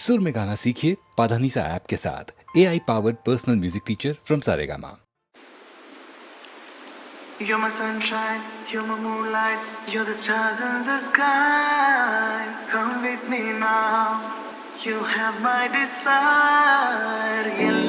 सुर में गाना सीखिए पाधानीसा ऐप के साथ A I powered personal music teacher from Saregama You're my sunshine, you're my moonlight, you're the stars in the sky. Come with me now, you have my desire. Yeah,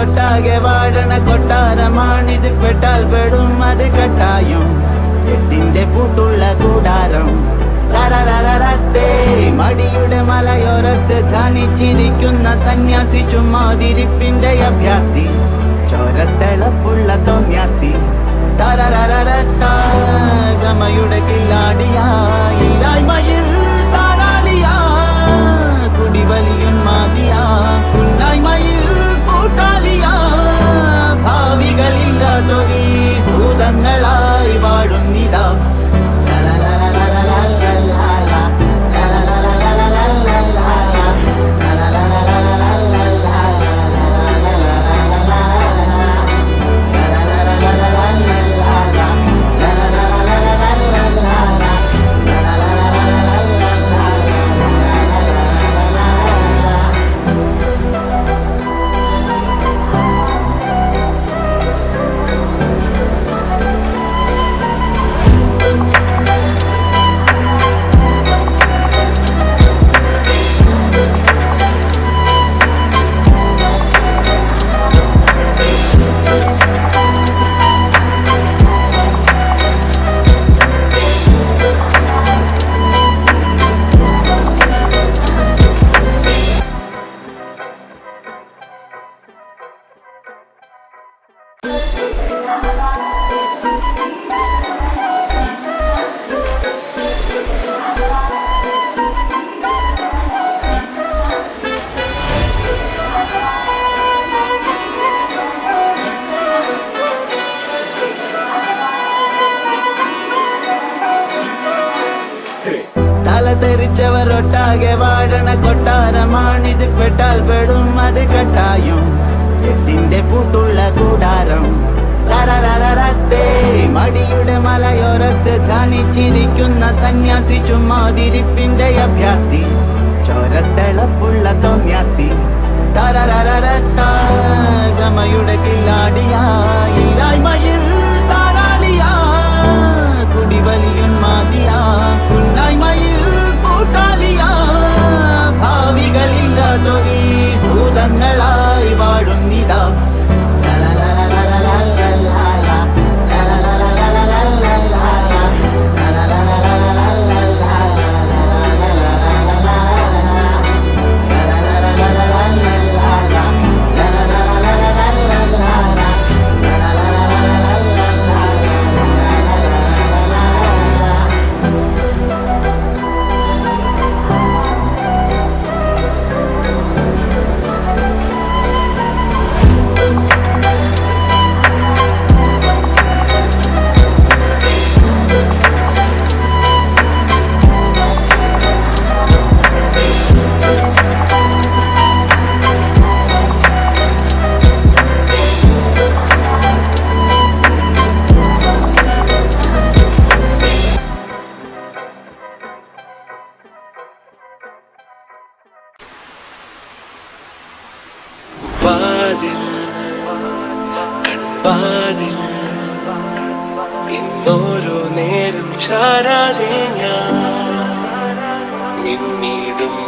ഒട്ടാകെ വാഴണ കൊട്ടാരമാണിത് പെട്ടാൽ പെടും അത് കട്ടായും. എട്ടിന്റെ പൂട്ടുള്ള കൂടാരം. മടിയുടെ മലയോരത്ത് ധ്യാനിച്ചിരിക്കുന്ന സന്യാസി ചുമ്മാതിരിപ്പിന്റെ അഭ്യാസി. ചോരത്തിളപ്പുള്ള തോന്യാസി. തരരരരത്ത, ഗമയുടെ കില്ലാടിയാ മലയോരത്ത് ധ്യാനിച്ചിരിക്കുന്ന സന്യാസി ചുമ്മാതിരിപ്പിന്റെ അഭ്യാസി. ചോരത്തിളപ്പുള്ള തോന്യാസി. തരരരരത്ത, കില്ലാടിയായി കുടിവലിയും ഭൂതങ്ങളായി വാഴുന്നിതാ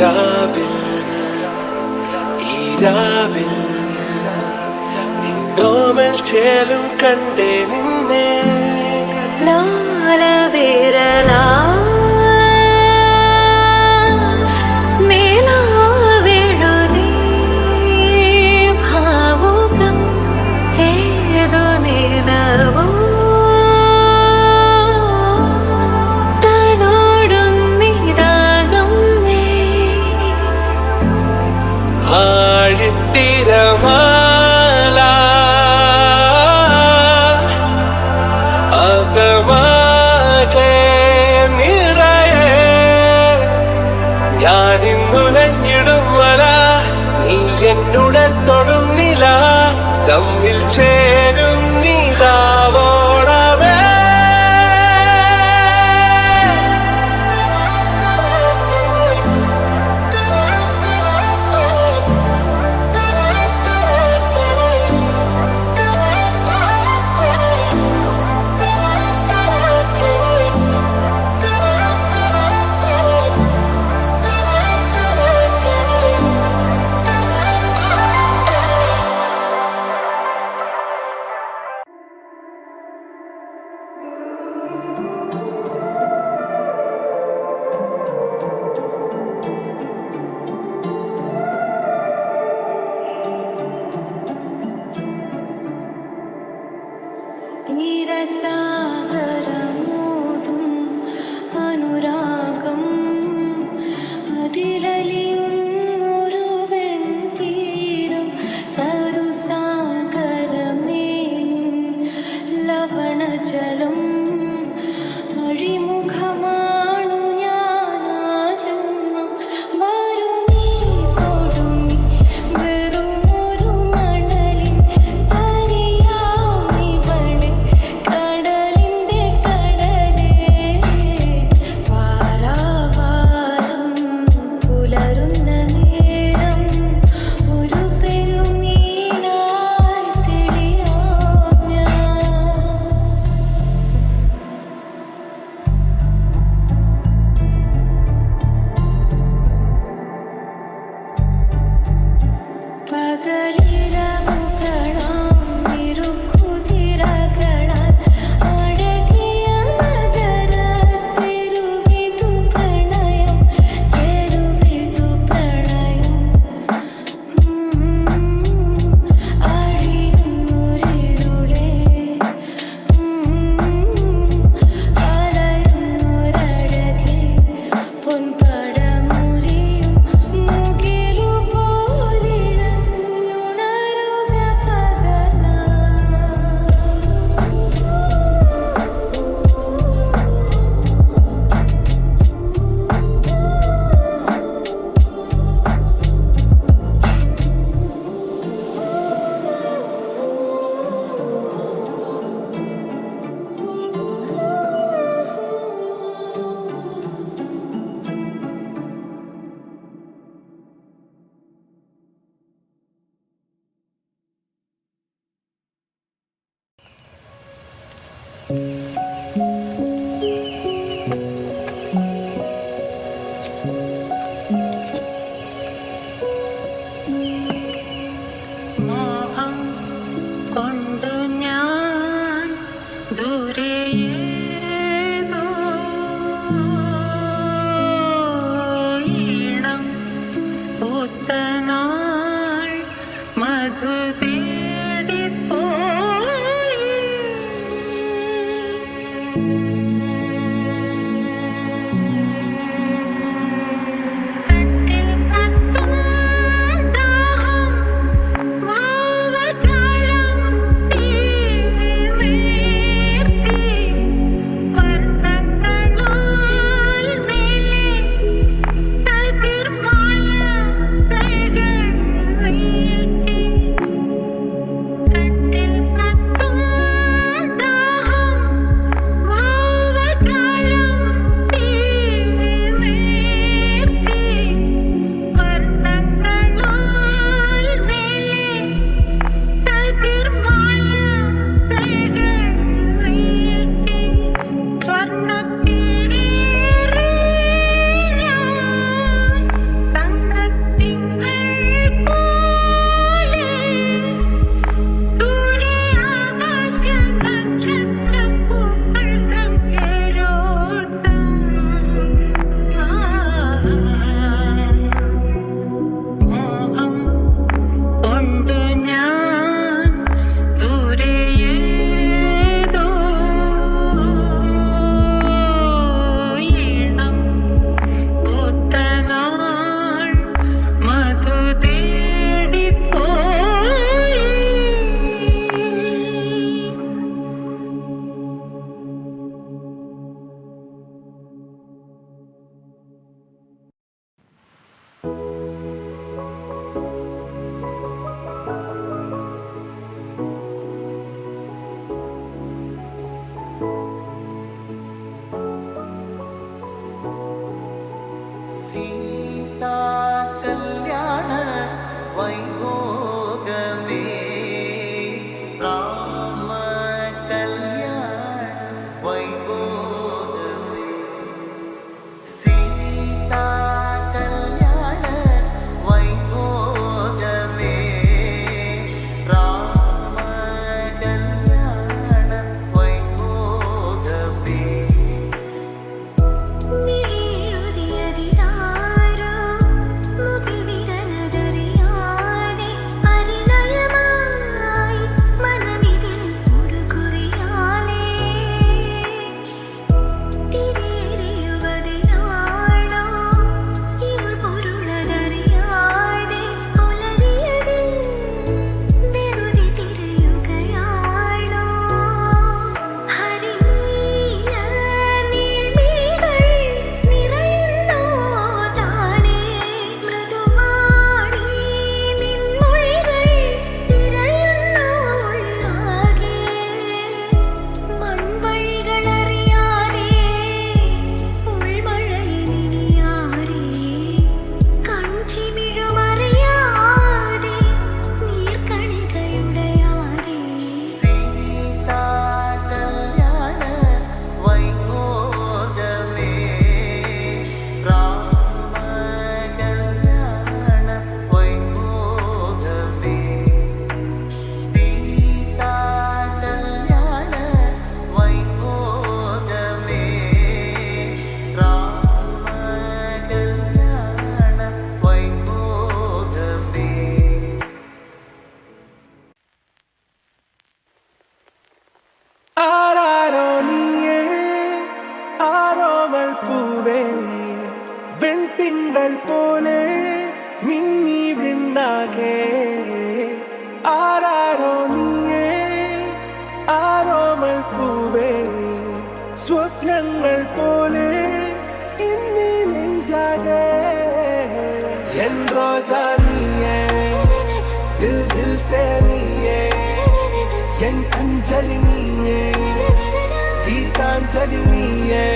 രാവിൽ ഈ രാവിൽ നിന്നോമൽ ചേലും കണ്ടേ നിന്നെ. ലാലവിരലാ നിലാവെഴുതി തൊടും നില തമ്മിൽ ചേരും மின்னல் போலே மின்னி விண்ணாக ஆராரோ நீயே ஆரோமல் பூவே സ്വപ്നങ്ങൾ പോലെ എന്നെ നെഞ്ചാകെ എന്തോ ജാനിയേ ദിൽ ദിൽ സേ നീയേ എൻ അഞ്ജലി നീയേ ഗീതാഞ്ജലി നീയേ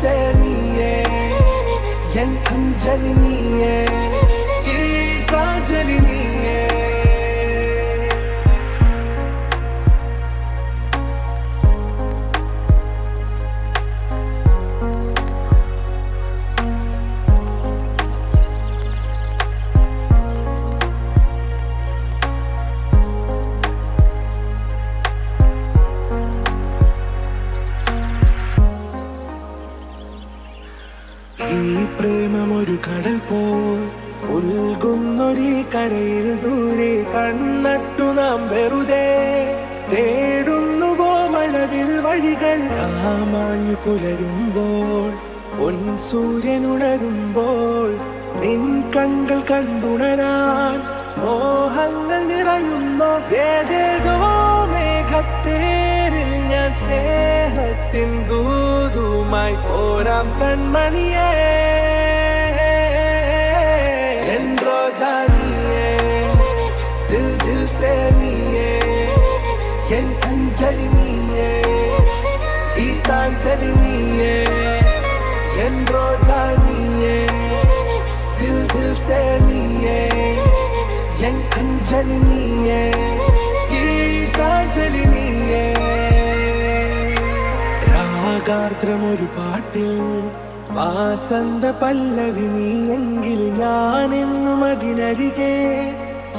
से नहीं है ये अंजल नहीं है வேண்டாம் கண்மணியே என்றோ ஜானியே தில் தில் சேனியே என் அஞ்சலி நீயே கீதாஞ்சலி நீயே என்றோ ஜானியே தில் தில் சேனியே என் அஞ்சலி நீயே கீதாஞ்சலி நீயே. രാഗാർദ്രമൊരു പാട്ടിൽ വാസന്ത പല്ലവി നീയെങ്കിൽ ഞാനെന്നും അതിനരികെ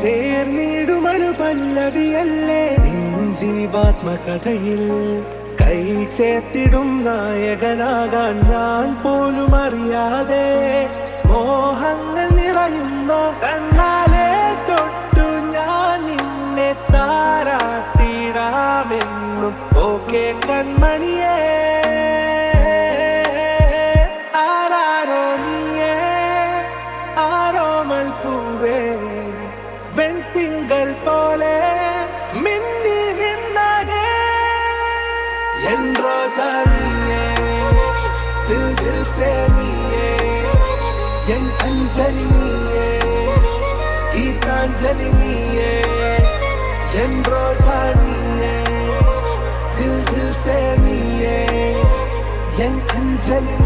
ചേർന്നിടുമൊരു പല്ലവിയല്ലേ? നിൻ ജീവാത്മകഥയിൽ കൈ ചേർത്തിടും നായകനാകാൻ ഞാൻ പോലും അറിയാതെ മോഹങ്ങൾ നിറയുന്ന കണ്ണാലെ തൊട്ടു ഞാൻ നിന്നെ താരാട്ടിടാമെന്നും. Okay കൺമണിയേ jelly.